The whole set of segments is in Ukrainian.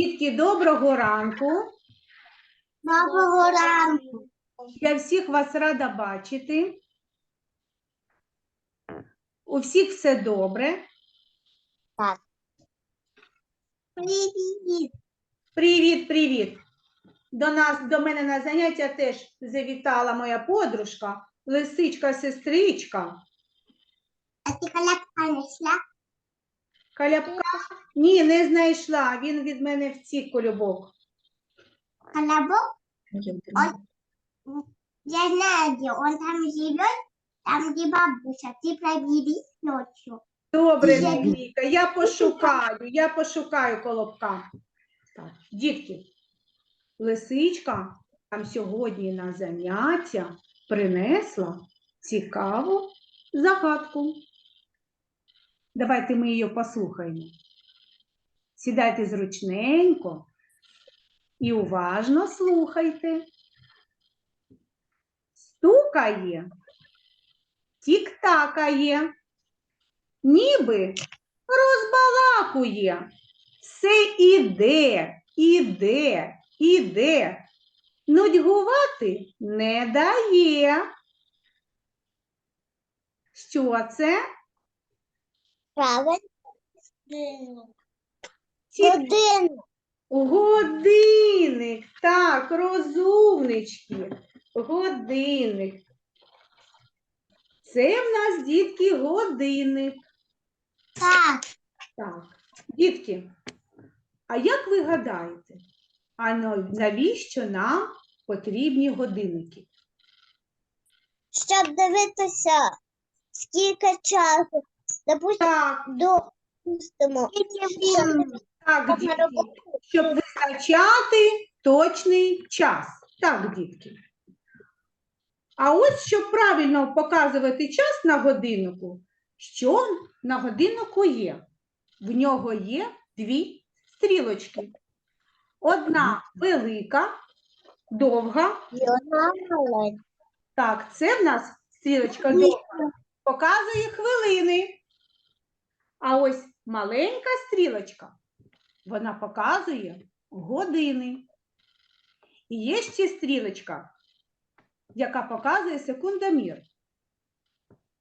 Дітки, доброго ранку. Доброго ранку. Я всіх вас рада бачити. У всіх все добре. Привіт. Привіт, привіт. До нас, до мене на заняття теж завітала моя подружка, лисичка-сестричка. А ти коляка знайшла? Каляпка. Ні, не знайшла. Він від мене втік колюбок. Колобок? Я знаю, где он там живет, там, где бабуся. Ты пробери ночью. Добре, Я- я пошукаю, я пошукаю колобка. Так, дітки, лисичка нам сьогодні на заняття принесла цікаву загадку. Давайте ми її послухаємо. Сідайте зручненько і уважно слухайте. Стукає, тік-такає ніби розбалакує. Все іде, іде, іде. Нудьгувати не дає. Що це? Правильно. Ті- Один. Годинник. Так, розумнички. Годинник. Це в нас, дітки, годинник. Так. Так, дітки, а як ви гадаєте, а на- навіщо нам потрібні годинники? Щоб дивитися, скільки часу. Допустимо, Так, допустимо. так, дітки, щоб визначати точний час. Так, дітки. А ось щоб правильно показувати час на годиннику, що на годиннику є? В нього є дві стрілочки. Одна велика, довга, Так, це в нас стрілочка довга, показує хвилини. А ось маленька стрілочка, вона показує години. І є ще стрілочка, яка показує секундомір.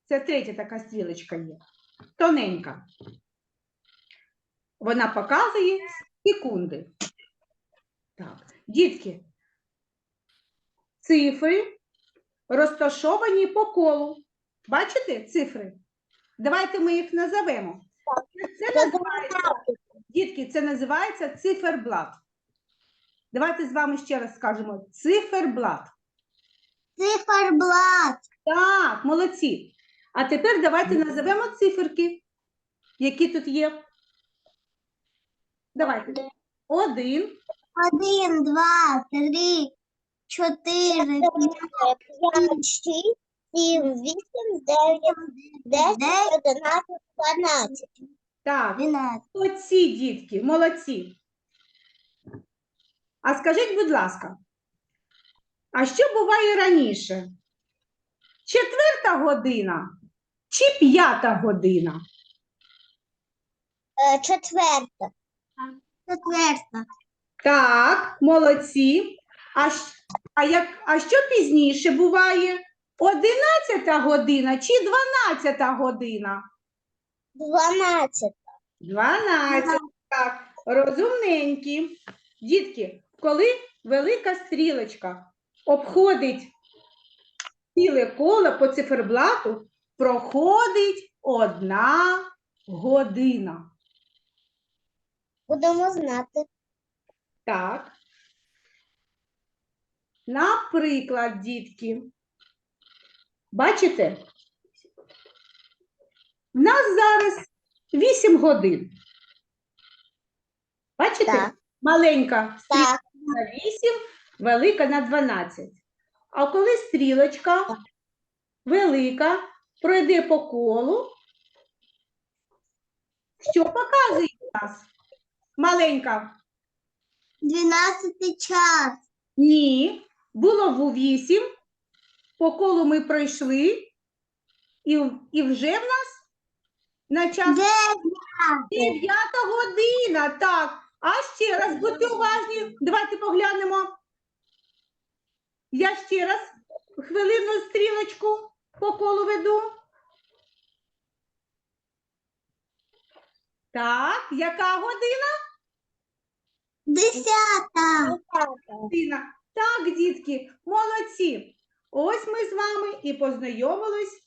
Це третя така стрілочка є. Тоненька. Вона показує секунди. Так, дітки, цифри розташовані по колу. Бачите цифри? Давайте ми їх назовемо. Це називається, дітки, це називається циферблат. Давайте з вами ще раз скажемо циферблат. Циферблат. Так, молодці. А тепер давайте назовемо циферки, які тут є. Давайте. Один, Один, два, три, чотири, п'ять, шість, сім, вісім, дев'ять, десять, одинадцять, дванадцять. так, Дванадцять. Молодці, дітки, молодці. А скажіть, будь ласка, а що буває раніше? Четверта година чи п'ята година? Е, Четверта. Четверта. Так, молодці. А, щ- а, як, а що пізніше буває? Одинадцята година чи дванадцята година? Дванадцять. 12. Так, розумненькі. Дітки, коли велика стрілочка обходить ціле коло по циферблату, проходить одна година. Будемо знати. Так. Наприклад, дітки, бачите? В нас зараз 8 годин. Бачите? Так. Маленька стрілка Так. на 8, велика на 12. А коли стрілочка велика пройде по колу, що показує нас? Маленька. Дванадцятий час. Ні, було в 8, по колу ми пройшли, і, і вже в нас на час Дев'ять. 9 година. Так, А ще раз будьте уважні. Давайте поглянемо. Я ще раз хвилинну стрілочку по колу веду. Так, яка година? Десята. Десята. Година. Так, дітки, молодці. Ось ми з вами і познайомились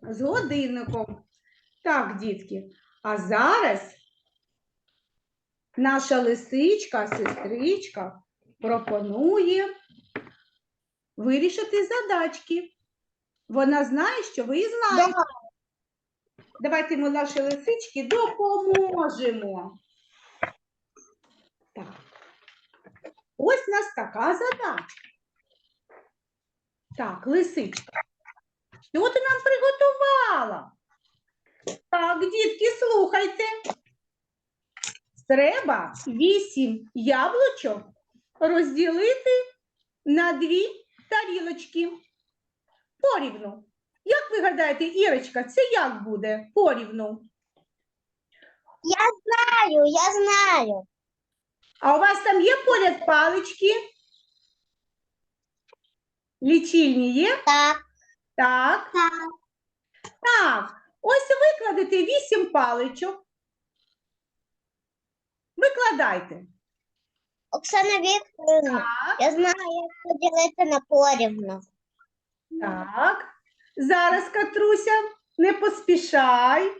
з годинником. Так, дітки, а зараз наша лисичка, сестричка пропонує вирішити задачки. Вона знає, що ви знаєте. Давайте ми нашій лисичці допоможемо. Так. Ось у нас така задачка. Так, лисичка. Що ти нам приготувала? Так, дітки, слухайте. Треба вісім яблучок розділити на дві тарілочки. Порівну. Як ви гадаєте, Ірочка, це як буде порівну? Я Знаю, я знаю. А у вас там є поряд палички? Лічильні є? Так. Так. Так. Так. Ось викладете вісім паличок. Викладайте. Оксана Вікторівна, Так, я знаю, як поділити на порівну. так. Зараз, Катруся, не поспішай.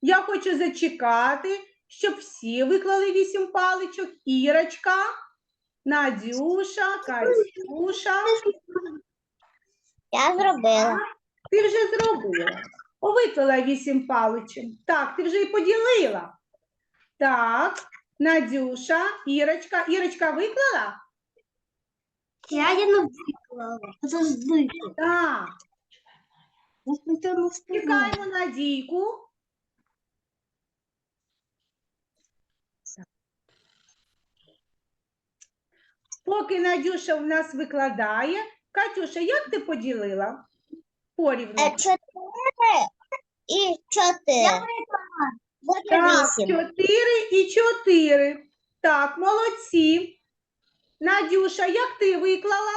Я хочу зачекати, щоб всі виклали вісім паличок. Ірочка, Надюша, Катюша. Я зробила. Ти вже зробила. Виклала вісім паличок. Так, ти вже і поділила. Так, Надюша, Ірочка. Ірочка виклала? Я не виклала. Подожди. Так. Чекаємо Надійку. Поки Надюша в нас викладає. Катюша, як ти поділила? Порівну. Е, Чотири і чотири. Буде Так, вісім. чотири і чотири. Так, молодці. Надюша, як ти виклала?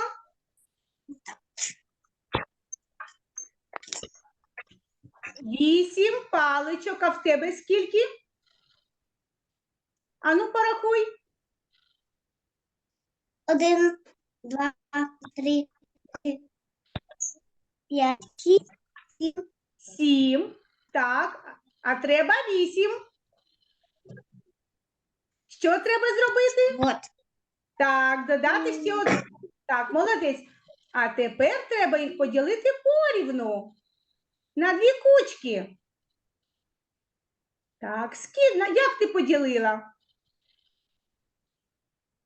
Вісім паличок, а в тебе скільки? Ану, порахуй. Один, два, три, п'ять, шість, сім. Сім. Так, а треба вісім. Що треба зробити? Вот. Так, додати ще один. Так, молодець. А тепер треба їх поділити порівну. На дві кучки. Так, скільки, як ти поділила?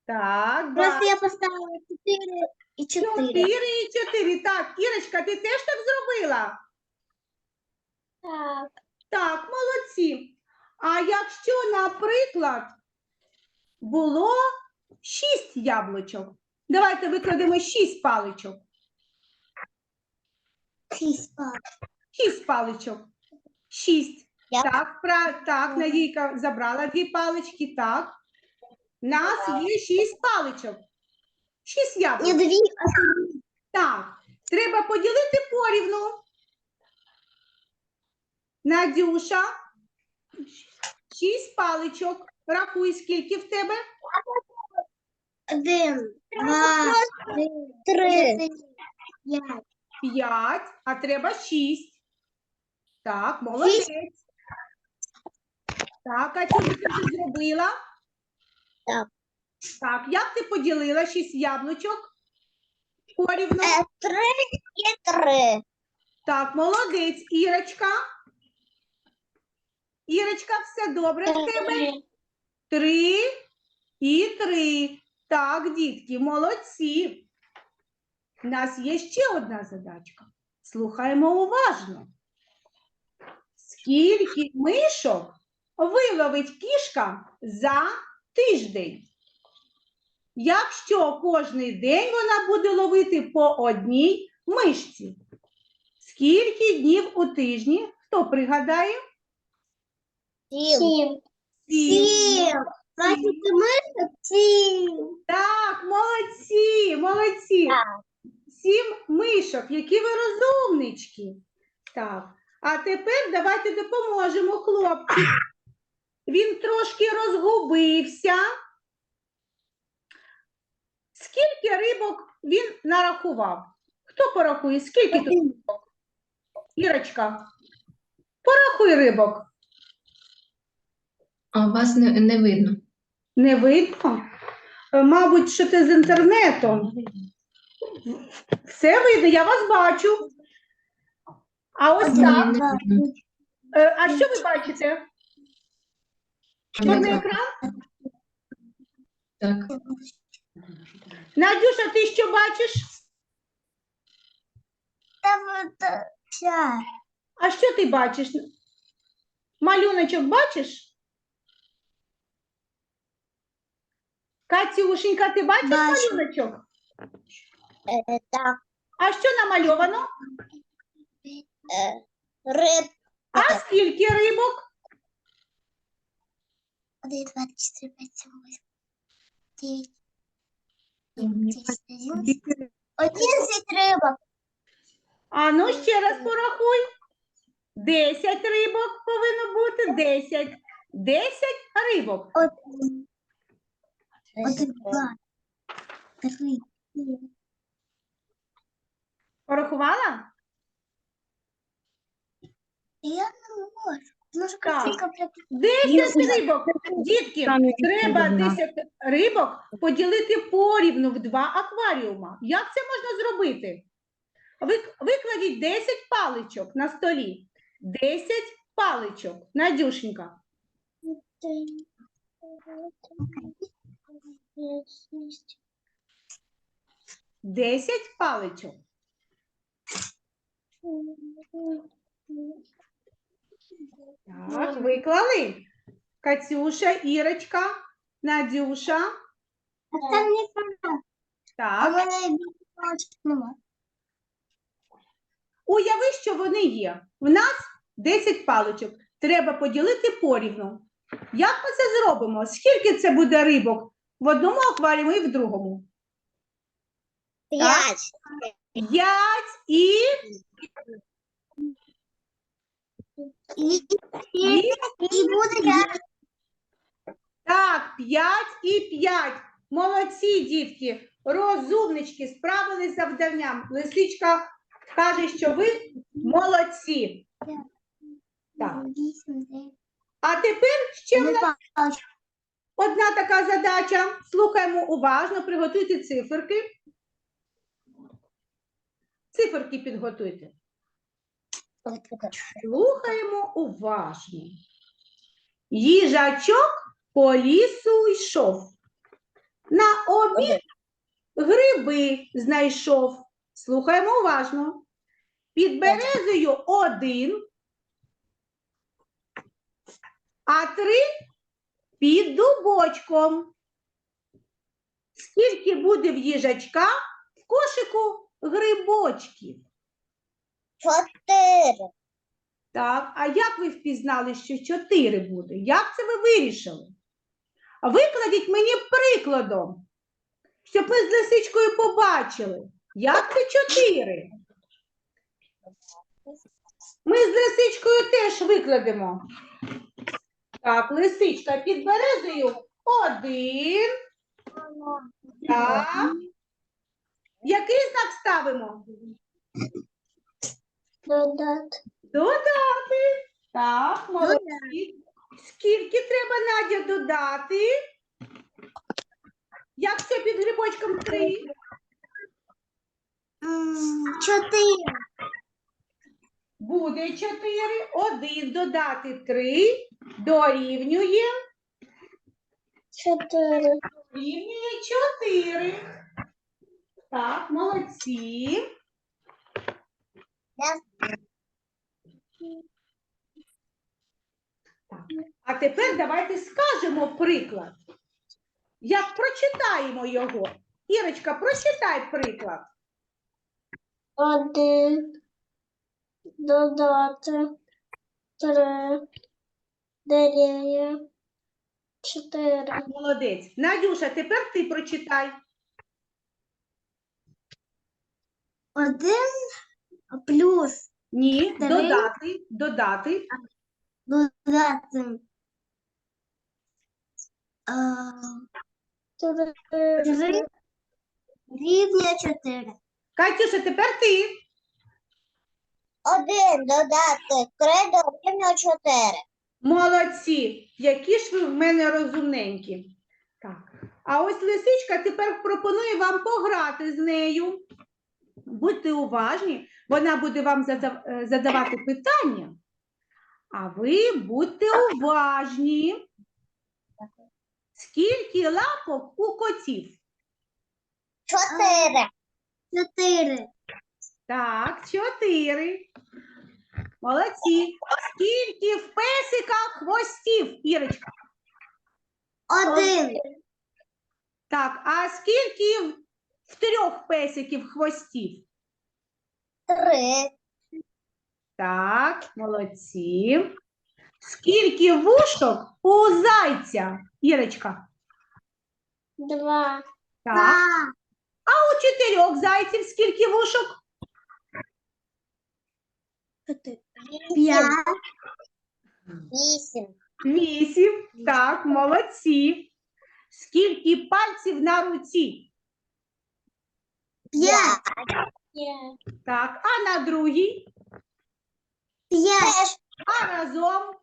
Так, Просто я поставила чотири і чотири. чотири і чотири. Так, Ірочка, ти теж так зробила? Так. Так, молодці. А якщо, наприклад, було шість яблучок, давайте викладемо шість паличок. Шість пар. Шість паличок. Шість. Я- Так, пра... так, Надійка забрала дві палички, так. Нас є шість паличок. Шість Не яблук. дві, Так. Треба поділити порівну. Надюша. Шість паличок. Рахуй, скільки в тебе? один, два, три, п'ять. П'ять, а треба шість. Так, молодець. Так, а чому ти вже зробила? Так. Так, як ти поділила шість яблучок? Порівну. Е, Три і три. Так, молодець. Ірочка. Ірочка, все добре в тебе? Три і три. Так, дітки, молодці. У нас є ще одна задачка. Слухаємо уважно. Скільки мишок виловить кішка за тиждень? Якщо кожний день вона буде ловити по одній мишці. Скільки днів у тижні? Хто пригадає? Сім. Сім. Сім. Бачите, ми ці. Так, молодці, молодці. Сім мишок, які ви розумнички. Так. А тепер давайте допоможемо хлопчику. Він трошки розгубився. Скільки рибок він нарахував? Хто порахує? Скільки тут рибок? Ірочка, порахуй рибок. А вас не, не видно. Не видно? Е, Мабуть, що це з інтернетом. Все видно, я вас бачу. А ось так. Е, А що ви бачите? Чорний екран? Так. Надюша, ти що бачиш? Там это вся. А що ти бачиш? Малюночок бачиш? Катюшенька, ти бачиш Бачу. малюночок? Так. А що намальовано? Риб. А скільки рибок? Один, два, три, четыре, пять, семь, восемь. Девять, Ні. десять, одиннадцать. Одиннадцать рыбок. А ну ще раз порахуй. Десять рибок повинно бути. Десять. Десять рибок. Один. Один, два, три, четыре. Порахувала? Я не можу. Так. Десять рибок. Дітки, треба 10 рибок поділити порівну в два акваріума. Як це можна зробити? Викладіть 10 паличок на столі. 10 паличок. Надюшенька. 10 паличок. Так, виклали. Катюша, Ірочка, Надюша. А там не понятно. А Так. Уяви, що вони є. В нас 10 паличок. Треба поділити порівну. Як ми це зробимо? Скільки це буде рибок в одному акваріумі і в другому? П'ять. 5 і, І, і і буде п'ять. так, 5 і 5. Молодці, дітки, розумнички, справились завданням. Лисичка каже, що ви молодці. Так. А тепер ще в нас. Одна така задача. Слухаємо уважно, приготуйте циферки. Циферки підготуйте. Слухаємо уважно. Їжачок по лісу йшов. На обід гриби знайшов. Слухаємо уважно. Під березою один, а три під дубочком. Скільки буде в їжачка в кошику грибочків? Чотири. Так, а як ви впізнали, що чотири буде? Як це ви вирішили? Викладіть мені прикладом, щоб ми з лисичкою побачили, як це чотири. Ми з лисичкою теж викладемо. Так, лисичка під березою один. Так. Який знак ставимо? Додати. Додати. Так, молодці. Скільки треба Надя додати? Як це під грибочком три? Чотири. Буде чотири. Один додати три. Дорівнює. Чотири. Рівнює чотири. Так, молодці. Так. А тепер давайте скажемо приклад. Як прочитаємо його. Ірочка, прочитай приклад. Один. Додати. Три. Дорівнює. Чотири. Молодець. Надюша, тепер ти прочитай. Один плюс Ні, Три. додати, додати. додати. Три рівня чотири. Катюша, тепер ти. Один додати три до рівня чотири. Молодці, які ж ви в мене розумненькі. Так. А ось лисичка тепер пропонує вам пограти з нею. Будьте уважні, вона буде вам е, задавати питання, а ви будьте уважні. Скільки лапок у котів? Чотири. Чотири. Так, чотири. Молодці. Скільки в песика хвостів, Ірочка? Один. Так, а скільки в, в трьох песиків хвостів? Три. Так, молодці. Скільки вушок у зайця, Ірочка? Два. Так. А у чотирьох зайців скільки вушок? П'ять. Вісім. Вісім. Так, молодці. Скільки пальців на руці? П'ять. Так, а на другій? П'ять. А разом?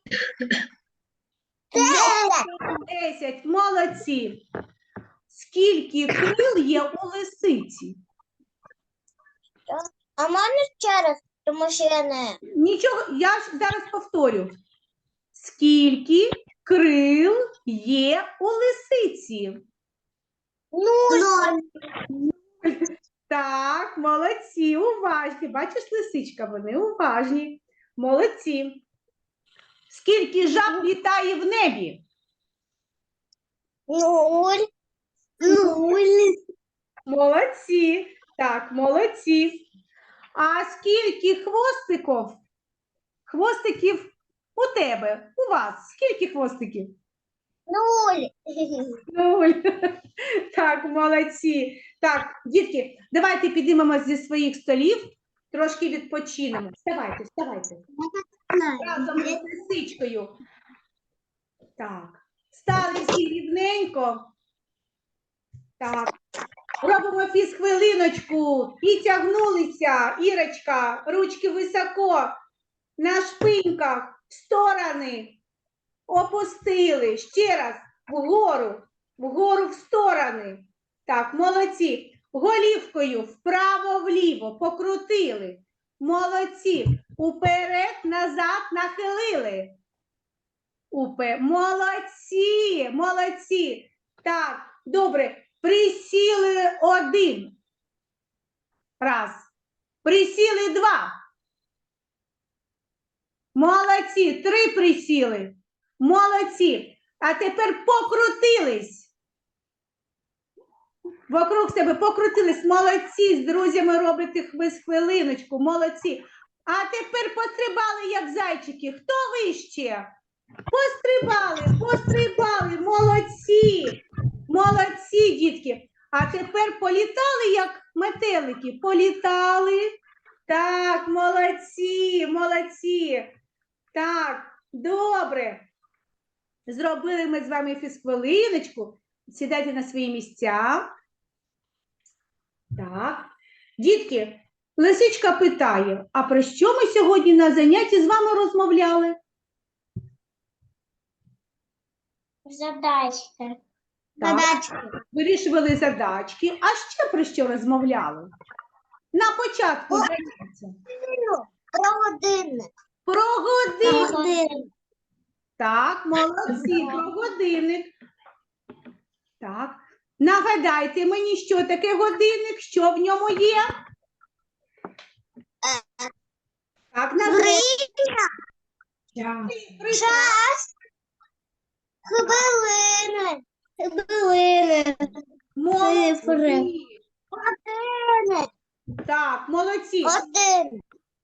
Десять. Молодці. Скільки крил є у лисиці? А можна ще раз, тому що я не. Нічого, я ж зараз повторю. Скільки крил є у лисиці? Нуль. Так, молодці, уважні. Бачиш, лисичка, вони уважні. Молодці. Скільки жаб літає в небі? Нуль. Нуль. Молодці. Так, молодці. А скільки хвостиків? Хвостиків у тебе, у вас? Скільки хвостиків? Нуль. Нуль. Так, молодці. Так, дітки, давайте підіймемося зі своїх столів, трошки відпочинемо. Вставайте, вставайте. Разом з лисичкою. Так. Стали всі рівненько. Так. Робимо фізхвилиночку. І тягнулися. Ірочка, ручки високо. На шпиньках, в сторони. Опустили. Ще раз. Вгору. Вгору в сторони. Так, молодці. Голівкою вправо-вліво покрутили. Молодці. Уперед, назад нахилили. Упе. Молодці, молодці. Так, добре. Присіли один. Раз. Присіли два. Молодці. Три присіли. Молодці. А тепер покрутились. Вокруг себе покрутились. Молодці. З друзями робите хвилиночку. Молодці. А тепер пострибали, як зайчики. Хто вище? Пострибали, пострибали, молодці, молодці, дітки. А тепер політали, як метелики. Політали. Так, молодці, молодці. Так, добре. Зробили ми з вами фізхвилиночку. Сідайте на свої місця. Так. Дітки, Лисичка питає: а про що ми сьогодні на занятті з вами розмовляли? Задачка. Так. Задачка. Вирішували задачки, а ще про що розмовляли? На початку заняття. Про годинник. Про годинник. Так, молодці, про годинник. Так. Нагадайте мені, що таке годинник, що в ньому є? Так. Время. Цифри. Час. Хвилини. Хвилини. Молодці. Годинник. Так, молодці. Один.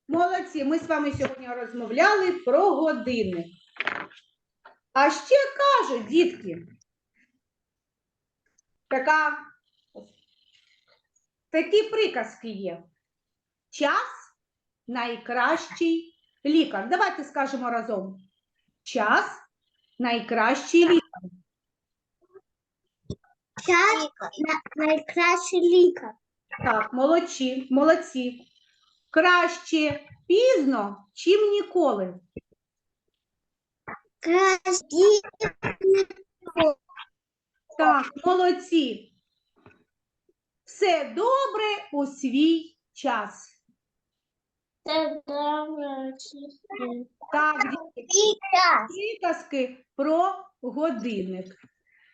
Молодці, ми з вами сьогодні розмовляли про годинник. А ще кажуть, дітки, така, такі приказки є. Час найкращий лікар. Давайте скажемо разом. Час найкращий лікар. Час на, найкращий лікар. Так, молодці, молодці. Краще пізно, чим ніколи. Так, молодці. Все добре у свій час. Так, приказки про годинник.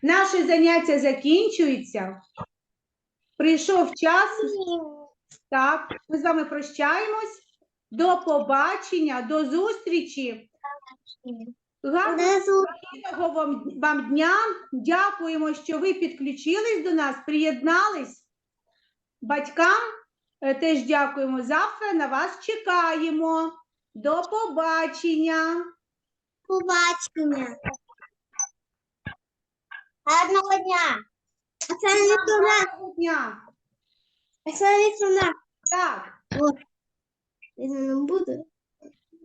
Наше заняття закінчується. Прийшов час. Так, ми з вами прощаємось. До побачення, до зустрічі. Гарного Гарного вам, вам дня. Дякуємо, що ви підключились до нас, приєднались. Батькам е, теж дякуємо. Завтра на вас чекаємо. До побачення. Побачення. Гарного дня. Гарного дня. Оксана Вікторовна. Так. Я не буду.